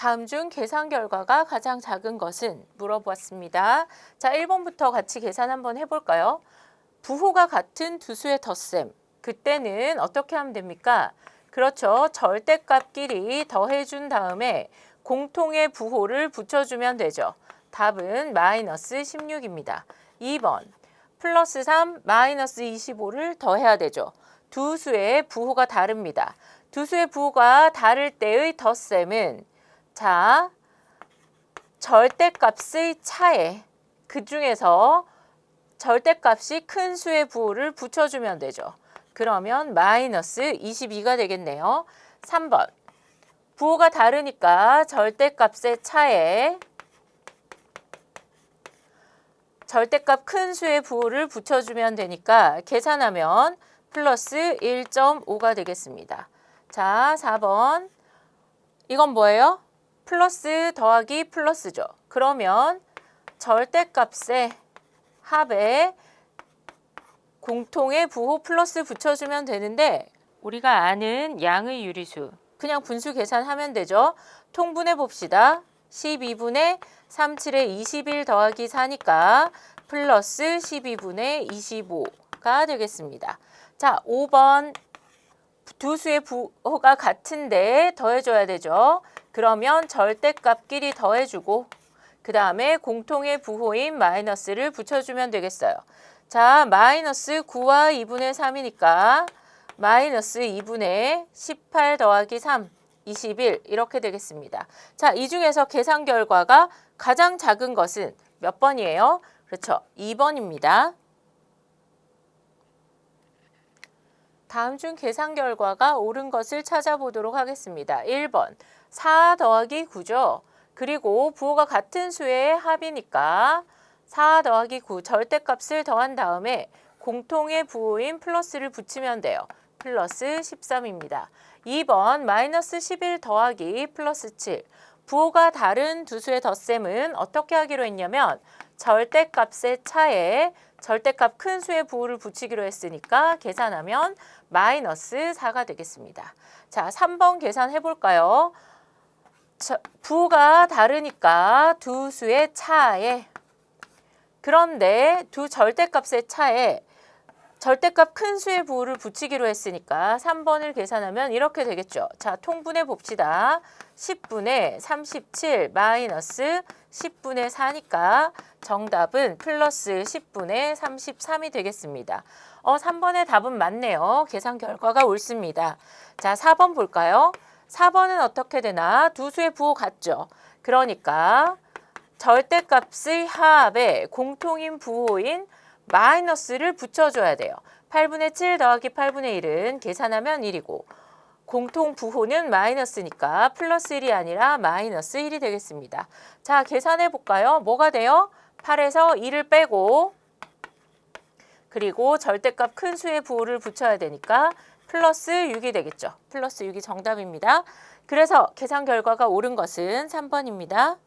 다음 중 계산 결과가 가장 작은 것은 물어보았습니다. 자, 1번부터 같이 계산 한번 해볼까요? 부호가 같은 두 수의 덧셈. 그때는 어떻게 하면 됩니까? 그렇죠. 절대값끼리 더해준 다음에 공통의 부호를 붙여주면 되죠. 답은 마이너스 16입니다. 2번 플러스 3 마이너스 25를 더해야 되죠. 두 수의 부호가 다릅니다. 두 수의 부호가 다를 때의 덧셈은 자 절대값의 차에 그 중에서 절대값이 큰 수의 부호를 붙여주면 되죠. 그러면 마이너스 22가 되겠네요. 3번 부호가 다르니까 절대값의 차에 절대값 큰 수의 부호를 붙여주면 되니까 계산하면 플러스 1.5가 되겠습니다. 자, 4번. 이건 뭐예요? 플러스 더하기 플러스죠. 그러면 절대값의 합에 공통의 부호 플러스 붙여주면 되는데 우리가 아는 양의 유리수 그냥 분수 계산하면 되죠. 통분해 봅시다. 12분의 37에 21 더하기 4니까 플러스 12분의 25가 되겠습니다. 자, 5번 두 수의 부호가 같은데 더해줘야 되죠. 그러면 절대값끼리 더해주고 그 다음에 공통의 부호인 마이너스를 붙여주면 되겠어요. 자, 마이너스 9와 2분의 3이니까 마이너스 2분의 18 더하기 3, 21 이렇게 되겠습니다. 자, 이 중에서 계산 결과가 가장 작은 것은 몇 번이에요? 그렇죠. 2번입니다. 다음 중 계산 결과가 옳은 것을 찾아보도록 하겠습니다. 1번 4 더하기 9죠. 그리고 부호가 같은 수의 합이니까 4 더하기 9 절대값을 더한 다음에 공통의 부호인 플러스를 붙이면 돼요. 플러스 13입니다. 2번 마이너스 11 더하기 플러스 7 부호가 다른 두 수의 덧셈은 어떻게 하기로 했냐면 절대값의 차에 절대값 큰 수의 부호를 붙이기로 했으니까 계산하면 마이너스 4가 되겠습니다. 자, 3번 계산해 볼까요? 부호가 다르니까 두 수의 차에 그런데 두 절대값의 차에 절대값 큰 수의 부호를 붙이기로 했으니까 3번을 계산하면 이렇게 되겠죠. 자, 통분해 봅시다. 10분의 37 마이너스 10분의 4니까 정답은 플러스 10분의 33이 되겠습니다. 어, 3번의 답은 맞네요. 계산 결과가 옳습니다. 자, 4번 볼까요? 4번은 어떻게 되나? 두 수의 부호 같죠. 그러니까 절대값의 합에 공통인 부호인 마이너스를 붙여줘야 돼요. 8분의 7 더하기 8분의 1은 계산하면 1이고 공통 부호는 마이너스니까 플러스 1이 아니라 마이너스 1이 되겠습니다. 자, 계산해 볼까요? 뭐가 돼요? 8에서 2를 빼고 그리고 절대값 큰 수의 부호를 붙여야 되니까 플러스 6이 되겠죠. 플러스 6이 정답입니다. 그래서 계산 결과가 옳은 것은 3번입니다.